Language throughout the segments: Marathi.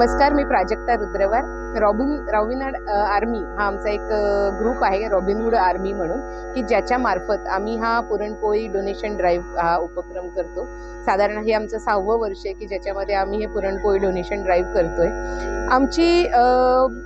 नमस्कार मी Prajakta Rudrawar. Robin Robin Hood Army हा आमचा एक ग्रुप आहे रॉबिनहूड आर्मी म्हणून की ज्याच्या मार्फत आम्ही हा पुरणपोळी डोनेशन ड्राईव्ह हा उपक्रम करतो. साधारण हे आमचं सहावं वर्ष आहे की ज्याच्यामध्ये आम्ही हे पुरणपोळी डोनेशन ड्राईव्ह करतोय. आमची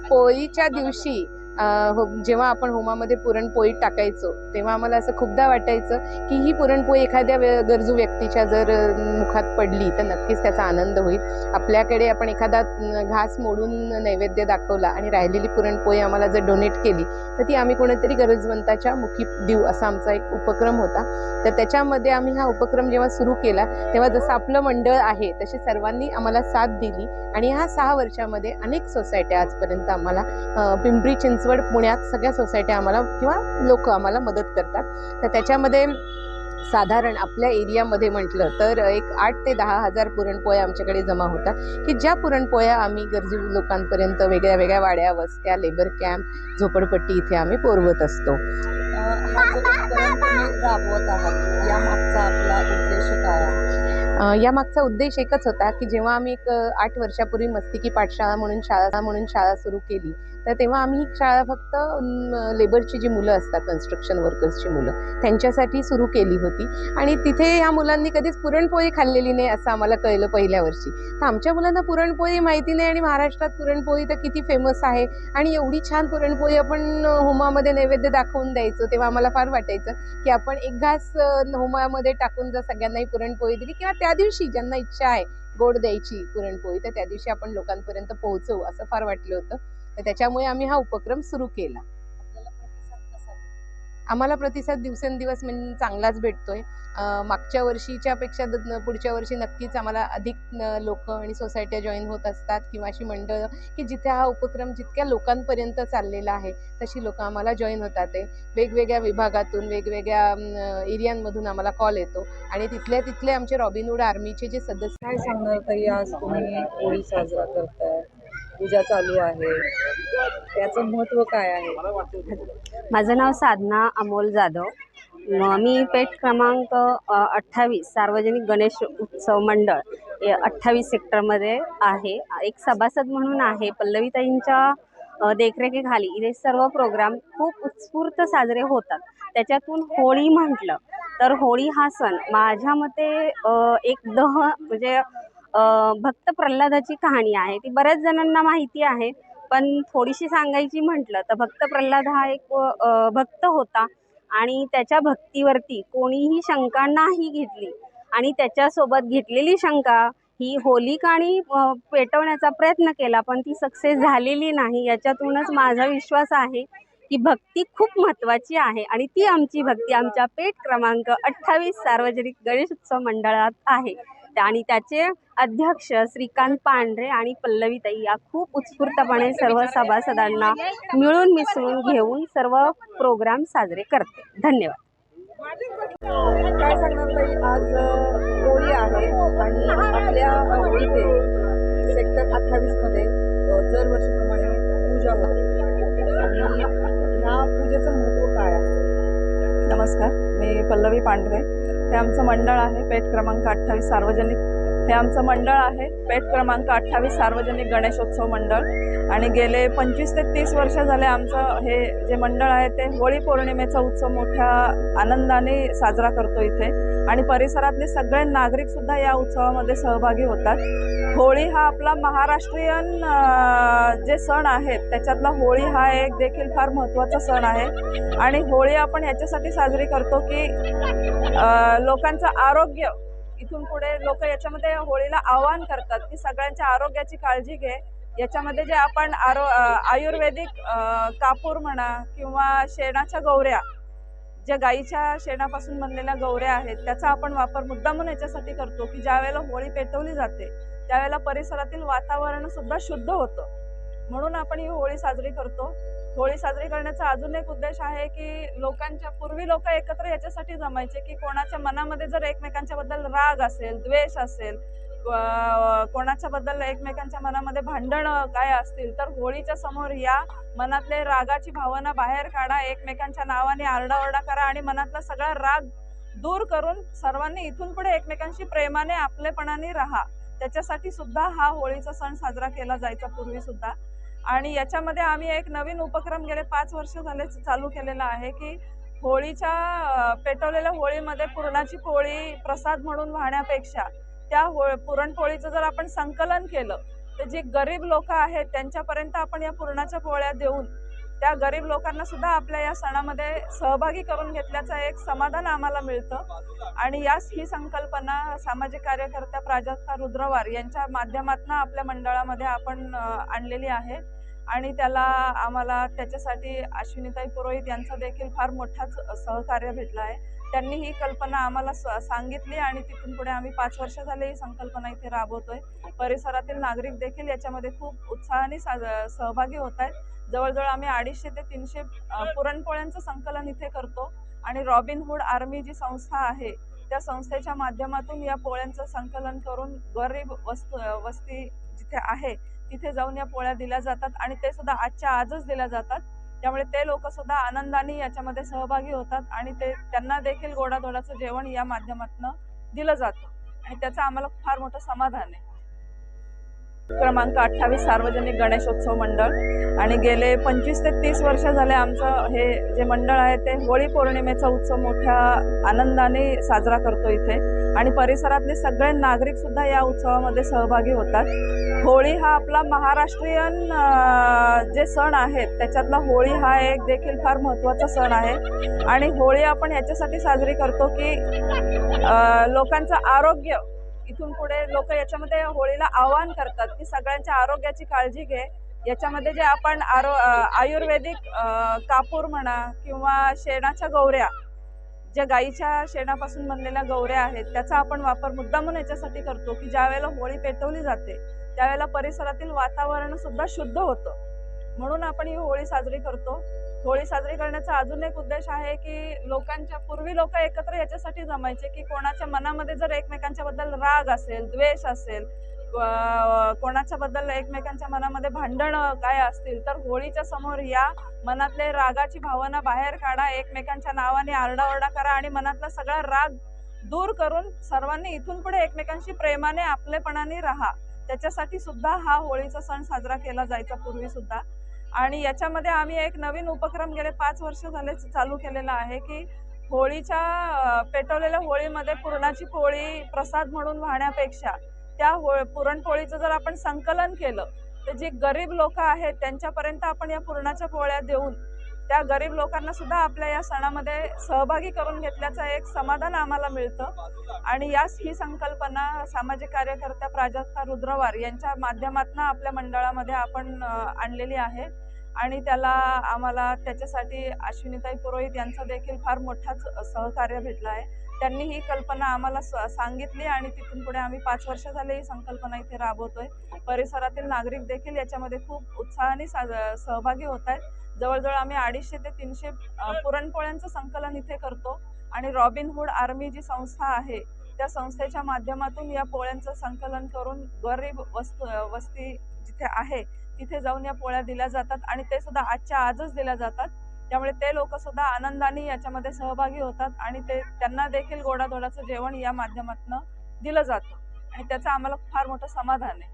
पोळीच्या दिवशी हो जेव्हा आपण होमामध्ये पुरणपोळी टाकायचो तेव्हा आम्हाला असं खूपदा वाटायचं की ही पुरणपोळी एखाद्या गरजू व्यक्तीच्या जर मुखात पडली तर नक्कीच त्याचा आनंद होईल. आपल्याकडे आपण एखादा घास मोडून नैवेद्य दाखवला आणि राहिलेली पुरणपोळी आम्हाला जर डोनेट केली तर ती आम्ही कोणीतरी गरजवंताच्या मुखी देऊ असा आमचा एक उपक्रम होता. तर त्याच्यामध्ये आम्ही हा उपक्रम जेव्हा सुरू केला तेव्हा जसं आपलं मंडळ आहे तशी सर्वांनी आम्हाला साथ दिली आणि ह्या सहा वर्षामध्ये अनेक सोसायट्या आजपर्यंत आम्हाला पिंपरी चिंच चिंचवड पुण्यात सगळ्या सोसायट्या आम्हाला किंवा लोक आम्हाला मदत करतात. तर त्याच्यामध्ये साधारण आपल्या एरियामध्ये म्हटलं तर एक आठ ते दहा हजार पुरणपोळ्या आमच्याकडे जमा होतात. की ज्या पुरणपोळ्या आम्ही गरजू लोकांपर्यंत वेगळ्या वेगळ्या वाड्या वस्त्या लेबर कॅम्प झोपडपट्टी इथे आम्ही पुरवत असतो. राबवत आहात या मागचा आपला उद्देश काय आहे? यामागचा उद्देश एकच होता की जेव्हा आम्ही एक आठ वर्षापूर्वी मस्तिकी पाठशाळा म्हणून शाळा म्हणून शाळा सुरू केली तर तेव्हा आम्ही ही शाळा फक्त लेबरची जी मुलं असतात कन्स्ट्रक्शन वर्कर्सची मुलं त्यांच्यासाठी सुरू केली होती. आणि तिथे ह्या मुलांनी कधीच पुरणपोळी खाल्लेली नाही असं आम्हाला कळलं पहिल्या वर्षी. तर आमच्या मुलांना पुरणपोळी माहिती नाही आणि महाराष्ट्रात पुरणपोळी तर किती फेमस आहे. आणि एवढी छान पुरणपोळी आपण होमामध्ये नैवेद्य दाखवून द्यायचो तेव्हा आम्हाला फार वाटायचं की आपण एक घास होमामध्ये टाकून जर सगळ्यांनाही पुरणपोळी दिली किंवा त्या दिवशी ज्यांना इच्छा आहे गोड द्यायची पुरणपोळी तर त्या दिवशी आपण लोकांपर्यंत पोहोचवू असं फार वाटलं होतं. तर त्याच्यामुळे आम्ही हा उपक्रम सुरू केला? आम्हाला प्रतिसाद दिवसेंदिवस म्हणजे चांगलाच भेटतोय. मागच्या वर्षीच्या पेक्षा पुढच्या वर्षी नक्कीच आम्हाला अधिक लोक आणि सोसायट्या जॉईन होत असतात किंवा अशी मंडळं की जिथे हा उपक्रम जितक्या लोकांपर्यंत चाललेला आहे तशी लोक आम्हाला जॉईन होतात आहे वेगवेगळ्या विभागातून वेगवेगळ्या एरियांमधून आम्हाला कॉल येतो आणि तिथल्या तिथले आमचे रॉबिनहूड आर्मीचे जे सदस्य काय सांगणार ताई आज तुम्ही होळी साजरा करताय? पूजा चालू आहे. त्याचं महत्त्व काय आहे? माझं नाव साधना अमोल जाधव. मी पेठ क्रमांक अठ्ठावीस सार्वजनिक गणेश उत्सव मंडळ हे अठ्ठावीस सेक्टरमध्ये आहे. एक सभासद म्हणून आहे. पल्लवीताईंच्या देखरेखीखाली इथे सर्व प्रोग्राम खूप उत्स्फूर्त साजरे होतात. त्याच्यातून होळी म्हटलं तर होळी हा सण माझ्या मते एक दह म्हणजे भक्त प्रल्हादाची कहाणी आहे. ती बऱ्याच जणांना माहिती आहे पण थोडीशी सांगायची म्हटलं तर भक्त प्रल्हाद हा एक भक्त होता आणि त्याच्या भक्तीवरती कोणीही शंका नाही घेतली आणि त्याच्यासोबत घेतलेली शंका ही होलिका आणि पेटवण्याचा प्रयत्न केला पण ती सक्सेस झालेली नाही. याच्यातूनच माझा विश्वास आहे की भक्ती खूप महत्त्वाची आहे आणि ती आमची भक्ती आमच्या पेठ क्रमांक अठ्ठावीस सार्वजनिक गणेश उत्सव मंडळात आहे. आणि त्याचे अध्यक्ष श्रीकांत पांढरे आणि पल्लवीताई या खूप उत्स्फूर्तपणे सर्व सभासदांना मिळून मिसळून घेऊन सर्व प्रोग्राम साजरे करते. धन्यवाद. काय सांगणार ताई? आज अ, होळी आहे आणि आपल्या इथे सेक्टर अठ्ठावीसमध्ये अ, दरवर्षीप्रमाणे पूजा होते. आणि ह्या पूजेचं महत्त्व काय आहे? नमस्कार. मी पल्लवी पांढरे. हे आमचं मंडळ आहे पेठ क्रमांक अठ्ठावीस सार्वजनिक हे आमचं मंडळ आहे. पेठ क्रमांक अठ्ठावीस सार्वजनिक गणेशोत्सव मंडळ. आणि गेले पंचवीस ते तीस वर्ष झाले आमचं हे जे मंडळ आहे ते होळी पौर्णिमेचा उत्सव मोठ्या आनंदाने साजरा करतो इथे. आणि परिसरातले सगळे नागरिकसुद्धा या उत्सवामध्ये सहभागी होतात. होळी हा आपला महाराष्ट्रीयन जे सण आहेत त्याच्यातला होळी हा एक देखील फार महत्त्वाचा सण आहे. आणि होळी आपण याच्यासाठी साजरी करतो की लोकांचं आरोग्य इथून पुढे लोक याच्यामध्ये होळीला आवाहन करतात की सगळ्यांच्या आरोग्याची काळजी घे. याच्यामध्ये जे आपण आरो आयुर्वेदिक कापूर म्हणा किंवा शेणाच्या गौऱ्या ज्या गाईच्या शेणापासून बनलेल्या गौऱ्या आहेत त्याचा आपण वापर मुद्दामून याच्यासाठी करतो की ज्या वेळेला होळी पेटवली जाते त्यावेळेला परिसरातील वातावरण सुद्धा शुद्ध होतं. म्हणून आपण ही होळी साजरी करतो. होळी साजरी करण्याचा अजून एक उद्देश आहे की लोकांच्या पूर्वी लोक एकत्र याच्यासाठी जमायचे की कोणाच्या मनामध्ये जर एकमेकांच्या बद्दल राग असेल द्वेष असेल कोणाच्या बद्दल एकमेकांच्या मनामध्ये भांडणं काय असतील तर होळीच्या समोर या मनातले रागाची भावना बाहेर काढा एकमेकांच्या नावाने आरडाओरडा करा आणि मनातला सगळा राग दूर करून सर्वांनी इथून पुढे एकमेकांशी प्रेमाने आपलेपणाने राहा. त्याच्यासाठी सुद्धा हा होळीचा सण साजरा केला जायचा पूर्वी सुद्धा. आणि याच्यामध्ये आम्ही एक नवीन उपक्रम गेले पाच वर्ष झाले चालू केलेला आहे की होळीच्या पेटवलेल्या होळीमध्ये पुरणाची पोळी प्रसाद म्हणून वाहण्यापेक्षा त्या हो पुरणपोळीचं जर आपण संकलन केलं तर जे गरीब लोक आहेत त्यांच्यापर्यंत आपण या पुरणाच्या पोळ्या देऊन त्या गरीब लोकांना सुद्धा आपल्या या सणामध्ये सहभागी करून घेतल्याचं एक समाधान आम्हाला मिळतं. आणि याच ही संकल्पना सामाजिक कार्यकर्त्या प्राजक्ता रुद्रवार यांच्या माध्यमातून आपल्या मंडळामध्ये आपण आणलेली आहे. आणि त्याला आम्हाला त्याच्यासाठी अश्विनीताई पुरोहित यांचा देखील फार मोठाच सहकार्य भेटलं आहे. त्यांनी ही कल्पना आम्हाला स- सांगितली आणि तिथून पुढे आम्ही पाच वर्ष झाले ही संकल्पना इथे राबवतोय. परिसरातील नागरिक देखील याच्यामध्ये खूप उत्साहाने सहभागी होत आहेत. जवळजवळ आम्ही अडीचशे ते तीनशे पुरणपोळ्यांचं संकलन इथे करतो. आणि रॉबिनहूड आर्मी जी संस्था आहे त्या संस्थेच्या माध्यमातून या पोळ्यांचं संकलन करून गरीब वस्तू वस्ती जिथे आहे तिथे जाऊन या पोळ्या दिल्या जातात. आणि ते सुद्धा आजच्या आजच दिल्या जातात. त्यामुळे ते लोक सुद्धा आनंदाने याच्यामध्ये सहभागी होतात आणि ते त्यांना देखील गोडाधोडाचं जेवण या माध्यमातून दिलं जातं. आणि त्याचं आम्हाला फार मोठं समाधान आहे. क्रमांक अठ्ठावीस सार्वजनिक गणेशोत्सव मंडळ. आणि गेले पंचवीस ते तीस वर्ष झाले आमचं हे जे मंडळ आहे ते होळी पौर्णिमेचा उत्सव मोठ्या आनंदाने साजरा करतो इथे. आणि परिसरातले सगळे नागरिकसुद्धा या उत्सवामध्ये सहभागी होतात. होळी हा आपला महाराष्ट्रीयन जे सण आहेत त्याच्यातला होळी हा एक देखील फार महत्त्वाचा सण आहे. आणि होळी आपण याच्यासाठी साजरी करतो की लोकांचं आरोग्य इथून पुढे लोक याच्यामध्ये होळीला आवाहन करतात की सगळ्यांच्या आरोग्याची काळजी घे. याच्यामध्ये जे आपण आरो आयुर्वेदिक कापूर म्हणा किंवा शेणाच्या गौऱ्या ज्या गाईच्या शेणापासून बनलेल्या गौऱ्या आहेत त्याचा आपण वापर मुद्दामून याच्यासाठी करतो की ज्या वेळेला होळी पेटवली जाते त्यावेळेला परिसरातील वातावरण सुद्धा शुद्ध होतं. म्हणून आपण ही होळी साजरी करतो. होळी साजरी करण्याचा अजून एक उद्देश आहे की लोकांच्या पूर्वी लोक एकत्र याच्यासाठी जमायचे की कोणाच्या मनामध्ये जर एकमेकांच्या बद्दल राग असेल द्वेष असेल कोणाच्या बद्दल एकमेकांच्या मनामध्ये भांडण काय असतील तर होळीच्या समोर या मनातले रागाची भावना बाहेर काढा एकमेकांच्या नावाने आरडाओरडा करा आणि मनातला सगळा राग दूर करून सर्वांनी इथून पुढे एकमेकांशी प्रेमाने आपलेपणाने राहा. त्याच्यासाठी सुद्धा हा होळीचा सण साजरा केला जायचा पूर्वी सुद्धा. आणि याच्यामध्ये आम्ही एक नवीन उपक्रम गेले पाच वर्ष झाले चालू केलेला आहे की होळीच्या पेटवलेल्या होळीमध्ये पुरणाची पोळी प्रसाद म्हणून वाहण्यापेक्षा त्या हो पुरणपोळीचं जर आपण संकलन केलं तर जे गरीब लोक आहेत त्यांच्यापर्यंत आपण या पुरणाच्या पोळ्या देऊन त्या गरीब लोकांना सुद्धा आपल्या या सणामध्ये सहभागी करून घेतल्याचं एक समाधान आम्हाला मिळतं. आणि याच ही संकल्पना सामाजिक कार्यकर्त्या प्राजक्ता रुद्रवार यांच्या माध्यमातून आपल्या मंडळामध्ये आपण आणलेली आहे. आणि त्याला आम्हाला त्याच्यासाठी अश्विनीताई पुरोहित यांचा देखील फार मोठाच सहकार्य भेटला आहे. त्यांनी ही कल्पना आम्हाला स- सांगितली आणि तिथून पुढे आम्ही पाच वर्ष झाले ही संकल्पना इथे राबवतोय. परिसरातील नागरिक देखील याच्यामध्ये खूप उत्साहाने सहभागी होत आहेत. जवळजवळ आम्ही अडीचशे ते तीनशे पुरणपोळ्यांचं संकलन इथे करतो. आणि रॉबिनहूड आर्मी जी संस्था आहे त्या संस्थेच्या माध्यमातून या पोळ्यांचं संकलन करून गरीब वस्तू वस्ती जिथे आहे तिथे जाऊन या पोळ्या दिल्या जातात आणि ते सुद्धा आजच्या आजच दिल्या जातात. त्यामुळे ते लोक सुद्धा आनंदाने याच्यामध्ये सहभागी होतात आणि ते त्यांना देखील गोडाधोडाचं जेवण या माध्यमातून दिलं जातं. आणि त्याचं आम्हाला फार मोठं समाधान आहे.